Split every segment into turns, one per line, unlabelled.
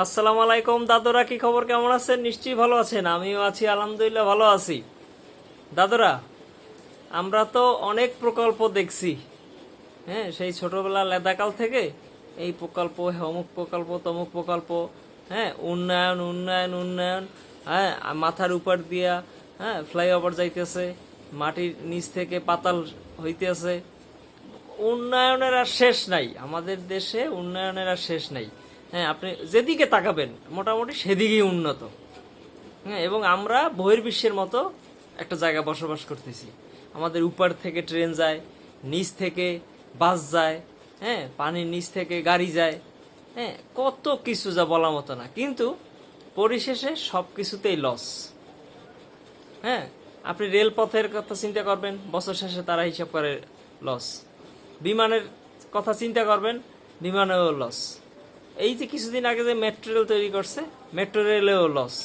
আসসালামু আলাইকুম, দাদুরা কি খবর, কেমন আছেন? নিশ্চয়ই ভালো আছেন, আমিও আছি, আলহামদুলিল্লাহ ভালো আছি। দাদুরা, আমরা তো অনেক প্রকল্প দেখছি হ্যাঁ সেই ছোটবেলা লেদাকাল থেকে এই প্রকল্প, অমুক প্রকল্প, তমুক প্রকল্প হ্যাঁ উন্নয়ন উন্নয়ন উন্নয়ন হ্যাঁ মাথার উপর দিয়া হ্যাঁ ফ্লাইওভার যাইতেছে, মাটির নিচ থেকে পাতাল হইতেছে। উন্নয়নের আর শেষ নাই, আমাদের দেশে উন্নয়নের আর শেষ নাই। হ্যাঁ আপনি যেদিকে তাকাবেন, মোটামুটি সেদিকেই উন্নত। হ্যাঁ এবং আমরা বহির্বিশ্বের মতো একটা জায়গায় বসবাস করতেছি। আমাদের উপর থেকে ট্রেন যায়, নিচ থেকে বাস যায় হ্যাঁ পানির নিচ থেকে গাড়ি যায়। হ্যাঁ কত কিছু যা বলার মতো না। কিন্তু পরিশেষে সব কিছুতেই লস হ্যাঁ আপনি রেলপথের কথা চিন্তা করবেন, বছর শেষে তারা হিসাব করে লস বিমানের কথা চিন্তা করবেন, বিমানেও লস এই যে কিছুদিন আগে যে মেট্রো রেল তৈরি করছে মেট্রো রেলেও লস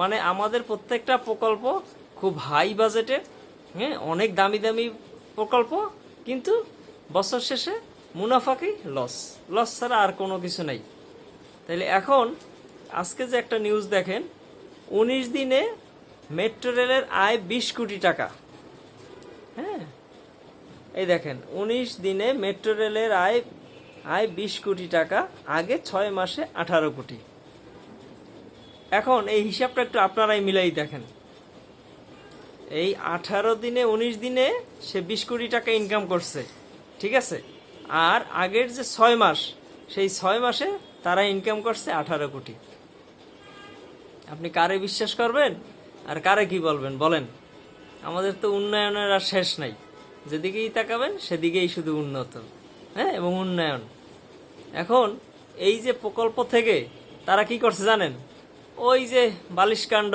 মানে আমাদের প্রত্যেকটা প্রকল্প খুব হাই বাজেটের হ্যাঁ অনেক দামি দামি প্রকল্প, কিন্তু বছর শেষে মুনাফাকেই লস লস ছাড়া আর কোনো কিছু নাই। তাইলে এখন আজকে যে একটা নিউজ দেখেন, উনিশ দিনে মেট্রো রেলের আয় বিশ কোটি টাকা। হ্যাঁ এই দেখেন, উনিশ দিনে মেট্রো রেলের আয় আয় বিশ কোটি টাকা, আগে ছয় মাসে আঠারো কোটি। এখন এই হিসাবটা একটু আপনারাই মিলাই দেখেন। এই আঠারো দিনে, উনিশ দিনে সে বিশ কোটি টাকা ইনকাম করছে, ঠিক আছে? আর আগের যে ছয় মাস, সেই ছয় মাসে তারা ইনকাম করছে আঠারো কোটি। আপনি কারে বিশ্বাস করবেন আর কারে কি বলবেন, বলেন? আমাদের তো উন্নয়নের আর শেষ নাই। যেদিকেই তাকাবেন, সেদিকেই শুধু উন্নত হ্যাঁ? এবং উন্নয়ন। এখন এই যে প্রকল্প থেকে তারা কি করছে জানেন? ওই যে বালিশকাণ্ড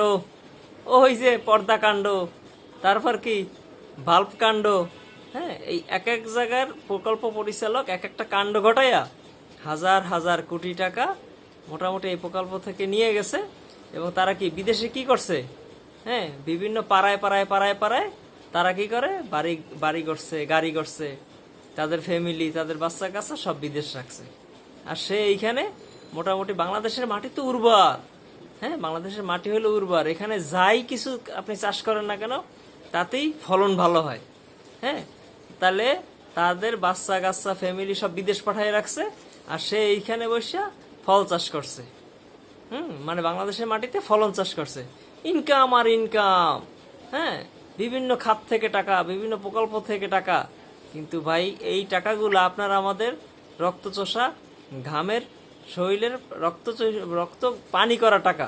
ওই যে পর্দা কাণ্ড, তারপর কি বাল্ব কাণ্ড হ্যাঁ এই এক এক জায়গার প্রকল্প পরিচালক এক একটা কাণ্ড ঘটাইয়া হাজার হাজার কোটি টাকা মোটামুটি এই প্রকল্প থেকে নিয়ে গেছে এবং তারা কি বিদেশে কি করছে? হ্যাঁ বিভিন্ন পাড়ায় পাড়ায় পাড়ায় পাড়ায় তারা কি করে? বাড়ি বাড়ি করছে গাড়ি করছে তাদের ফ্যামিলি তাদের বাচ্চা কাচ্চা সব বিদেশ রাখছে। আর সে এইখানে মোটামুটি বাংলাদেশের মাটি তো উর্বর। হ্যাঁ বাংলাদেশের মাটি হলো উর্বর। এখানে যাই কিছু আপনি চাষ করেন না কেন, তাতেই ফলন ভালো হয়। হ্যাঁ তাহলে তাদের বাচ্চা কাচ্চা ফ্যামিলি সব বিদেশ পাঠিয়ে রাখছে আর সে এইখানে বসে ফল চাষ করছে। হুম মানে বাংলাদেশের মাটিতে ফলন চাষ করছে। ইনকাম আর ইনকাম হ্যাঁ বিভিন্ন খাত থেকে টাকা, বিভিন্ন প্রকল্প থেকে টাকা। কিন্তু ভাই, এই টাকাগুলো আপনার আমাদের রক্ত চষা ঘামের শরীরের রক্ত রক্ত পানি করা টাকা।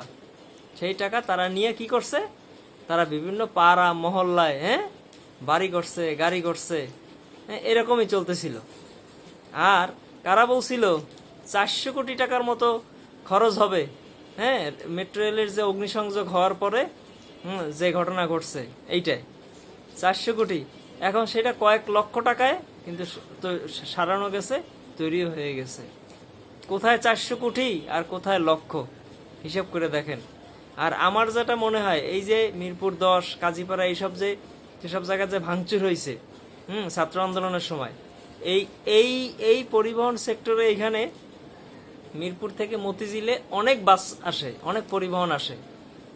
সেই টাকা তারা নিয়ে কি করছে? তারা বিভিন্ন পাড়া, মহল্লায় হ্যাঁ? বাড়ি করছে, গাড়ি করছে হ্যাঁ? এরকমই চলতেছিল। আর কারা বলছিল, চারশো কোটি টাকার মতো খরচ হবে হ্যাঁ? মেট্রো রেলের যে অগ্নিসংযোগ হওয়ার পরে যে ঘটনা ঘটছে, এইটাই। চারশো কোটি। এখন সেটা কয়েক লক্ষ টাকায়, কিন্তু সারানো গেছে তৈরি হয়ে গেছে। কোথায় চারশো কোটি আর কোথায় লক্ষ? হিসাব করে দেখেন। আর আমার যেটা মনে হয়, এই যে মিরপুর দশ, কাজীপাড়া, এইসব যে যেসব জায়গায় যে ভাঙচুর হয়েছে হুম, ছাত্র আন্দোলনের সময়, এই এই এই পরিবহন সেক্টরে এখানে মিরপুর থেকে মতিঝিলে অনেক বাস আসে, অনেক পরিবহন আসে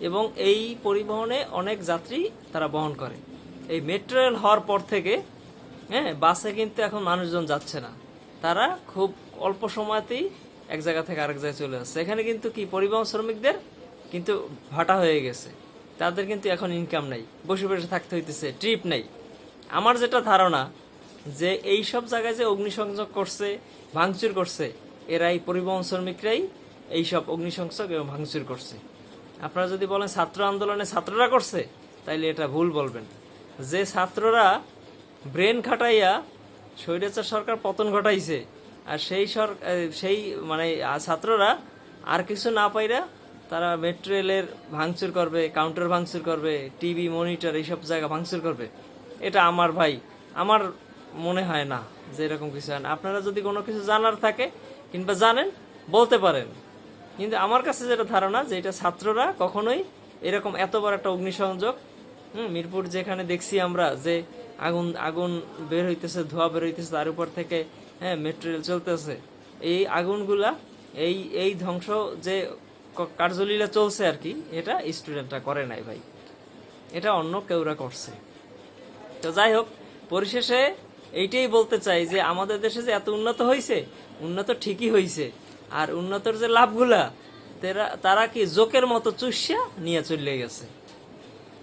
এবং এই পরিবহনে অনেক যাত্রী তারা বহন করে। এই মেট্রো রেল হওয়ার পর থেকে হ্যাঁ বাসে কিন্তু এখন মানুষজন যাচ্ছে না। তারা খুব অল্প সময়তেই এক জায়গা থেকে আরেক জায়গায় চলে আসছে। এখানে কিন্তু কি, পরিবহন শ্রমিকদের কিন্তু ভাটা হয়ে গেছে। তাদের কিন্তু এখন ইনকাম নাই, বসে বসে থাকতে হইতেছে ট্রিপ নেই। আমার যেটা ধারণা যে এই সব জায়গায় যে অগ্নিসংযোগ করছে, ভাঙচুর করছে, এরাই পরিবহন শ্রমিকরাই এই সব অগ্নিসংযোগ এবং ভাঙচুর করছে। আপনারা যদি বলেন ছাত্র আন্দোলনে ছাত্ররা করছে, তাইলে এটা ভুল বলবেন। যে ছাত্ররা ব্রেন খাটাইয়া স্বৈরাচার সরকার পতন ঘটাইছে। আর সেই সর এ, সেই মানে ছাত্ররা আর কিছু না পাইরা তারা মেট্রো রেলের ভাঙচুর করবে কাউন্টার ভাঙচুর করবে টিভি মনিটর এইসব জায়গা ভাঙচুর করবে। এটা আমার ভাই। আমার মনে হয় না যে এরকম কিছু হয় না। আপনারা যদি কোনো কিছু জানার থাকে কিংবা জানেন বলতে পারেন। কিন্তু আমার কাছে যেটা ধারণা যে এটা ছাত্ররা কখনোই এরকম এত বড় একটা অগ্নিসংযোগ হুম মিরপুর যেখানে দেখছি আমরা যে আগুন আগুন বের হইতেছে, ধোঁয়া বের হইতেছে, তার উপর থেকে হ্যাঁ মেট্রো রেল চলতেছে। এই আগুনগুলা, এই এই ধ্বংস যে কার্যলীলা চলছে আর কি, এটা স্টুডেন্টরা করে নাই ভাই। এটা অন্য কেউরা করছে। তো যাই হোক, পরিশেষে এইটাই বলতে চাই যে আমাদের দেশে যে এত উন্নত হয়েছে উন্নত ঠিকই হয়েছে আর উন্নতর যে লাভগুলা, তারা তারা কি জোকের মতো চুষিয়া নিয়ে চলে গেছে।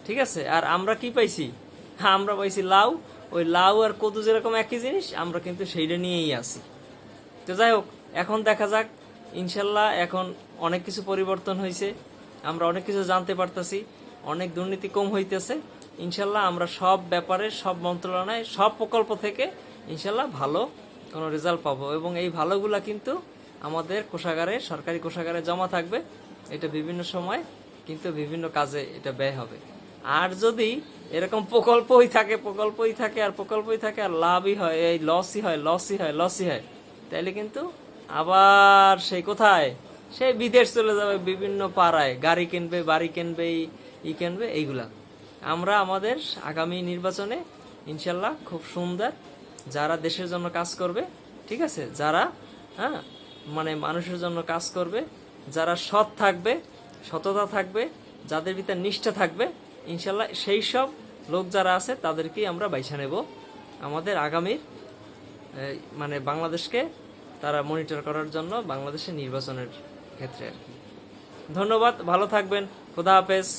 ঠিক আছে? আর আমরা কি পাইছি? আমরা পাইছি লাউ। ওই লাউ আর কদু যেরকম একই জিনিস, আমরা কিন্তু সেইটা নিয়েই আছি। তো যাই হোক, এখন দেখা যাক, ইনশাল্লাহ এখন অনেক কিছু পরিবর্তন হয়েছে আমরা অনেক কিছু জানতে পারতাছি, অনেক দুর্নীতি কম হইতেছে। ইনশাল্লাহ আমরা সব ব্যাপারে, সব মন্ত্রণালয়, সব প্রকল্প থেকে ইনশাল্লাহ ভালো কোনো রেজাল্ট পাবো। এবং এই ভালোগুলা কিন্তু আমাদের কোষাগারে, সরকারি কোষাগারে জমা থাকবে। এটা বিভিন্ন সময় কিন্তু বিভিন্ন কাজে এটা ব্যয় হবে। আর যদি এরকম প্রকল্পই থাকে প্রকল্পই থাকে আর প্রকল্পই থাকে আর লাভই হয়, এই লসই হয় লসই হয় লসই হয়, তাইলে কিন্তু আবার সেই কোথায়? সেই বিদেশ চলে যাবে, বিভিন্ন পাড়ায়। গাড়ি কিনবে, বাড়ি কিনবে, ই কিনবে, এইগুলা। আমরা আমাদের আগামী নির্বাচনে ইনশাল্লাহ খুব সুন্দর যারা দেশের জন্য কাজ করবে, ঠিক আছে? যারা হ্যাঁ মানে মানুষের জন্য কাজ করবে, যারা সৎ থাকবে, সততা থাকবে, যাদের ভিতরে নিষ্ঠা থাকবে ইনশাল্লাহ সেই সব লোক যারা আছে, তাদেরকেই আমরা বাইছা নেব। আমাদের আগামীর মানে বাংলাদেশকে তারা মনিটর করার জন্য বাংলাদেশের নির্বাচনের ক্ষেত্রে। আর কি ধন্যবাদ, ভালো থাকবেন, খোদা হাফেজ।